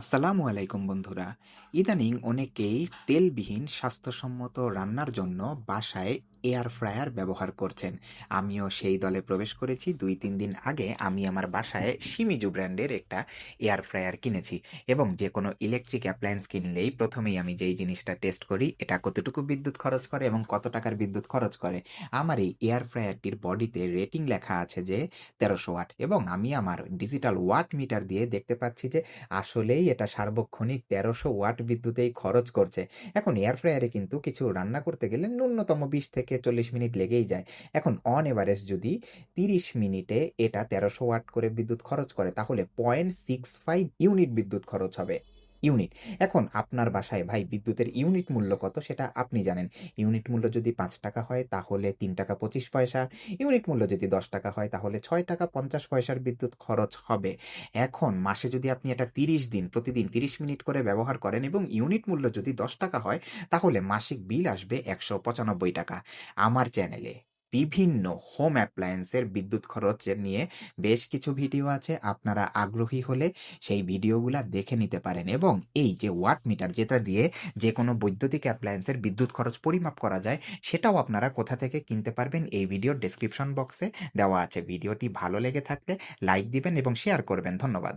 আসসালামু আলাইকুম বন্ধুরা। ইদানিং অনেকেই তেলবিহীন, স্বাস্থ্যসম্মত রান্নার জন্য বাসায় এয়ার ফ্রায়ার ব্যবহার করছেন। আমিও সেই দলে প্রবেশ করেছি। দুই, তিন দিন আগে আমি আমার বাসায় সিমিজু ব্র্যান্ডের একটা এয়ার ফ্রায়ার কিনেছি এবং যে কোনো ইলেকট্রিক অ্যাপ্লায়েন্স কিনলেই প্রথমেই আমি যেই জিনিসটা টেস্ট করি, এটা কতটুকু বিদ্যুৎ খরচ করে এবং কত টাকার বিদ্যুৎ খরচ করে। আমার এই এয়ার ফ্রায়ারটির বডিতে রেটিং লেখা আছে যে তেরোশো ওয়াট এবং আমি আমার ডিজিটাল ওয়াট মিটার দিয়ে দেখতে পাচ্ছি যে আসলেই এটা সার্বক্ষণিক তেরোশো ওয়াট বিদ্যুতেই খরচ করছে। এখন এয়ার ফ্রায়ারে কিন্তু কিছু রান্না করতে গেলে ন্যূনতম বিশ থেকে চল্লিশ মিনিট লেগেই যায়। এখন অন এভারেজ যদি তিরিশ মিনিটে এটা তেরোশো ওয়াট করে বিদ্যুৎ খরচ করে, তাহলে পয়েন্ট সিক্স ফাইভ ইউনিট বিদ্যুৎ খরচ হবে। ইউনিট। এখন আপনার বাসায়, ভাই, বিদ্যুতের ইউনিট মূল্য কত সেটা আপনি জানেন। ইউনিট মূল্য যদি পাঁচ টাকা হয় তাহলে তিন টাকা পঁচিশ পয়সা। ইউনিট মূল্য যদি দশ টাকা হয় তাহলে ছয় টাকা পঞ্চাশ পয়সার বিদ্যুৎ খরচ হবে। এখন মাসে যদি আপনি এটা তিরিশ দিন, প্রতিদিন তিরিশ মিনিট করে ব্যবহার করেন এবং ইউনিট মূল্য যদি দশ টাকা হয় তাহলে মাসিক বিল আসবে একশো পঁচানব্বই টাকা। আমার চ্যানেলে বিভিন্ন হোম অ্যাপ্লায়েন্সের বিদ্যুৎ খরচ নিয়ে বেশ কিছু ভিডিও আছে। আপনারা আগ্রহী হলে সেই ভিডিওগুলো দেখে নিতে পারেন এবং এই যে ওয়াট মিটার যেটা দিয়ে যে কোনো বৈদ্যুতিক অ্যাপ্লায়েন্সের বিদ্যুৎ খরচ পরিমাপ করা যায়, সেটাও আপনারা কোথা থেকে কিনতে পারবেন এই ভিডিওর ডেসক্রিপশন বক্সে দেওয়া আছে। ভিডিওটি ভালো লেগে থাকলে লাইক দিবেন এবং শেয়ার করবেন। ধন্যবাদ।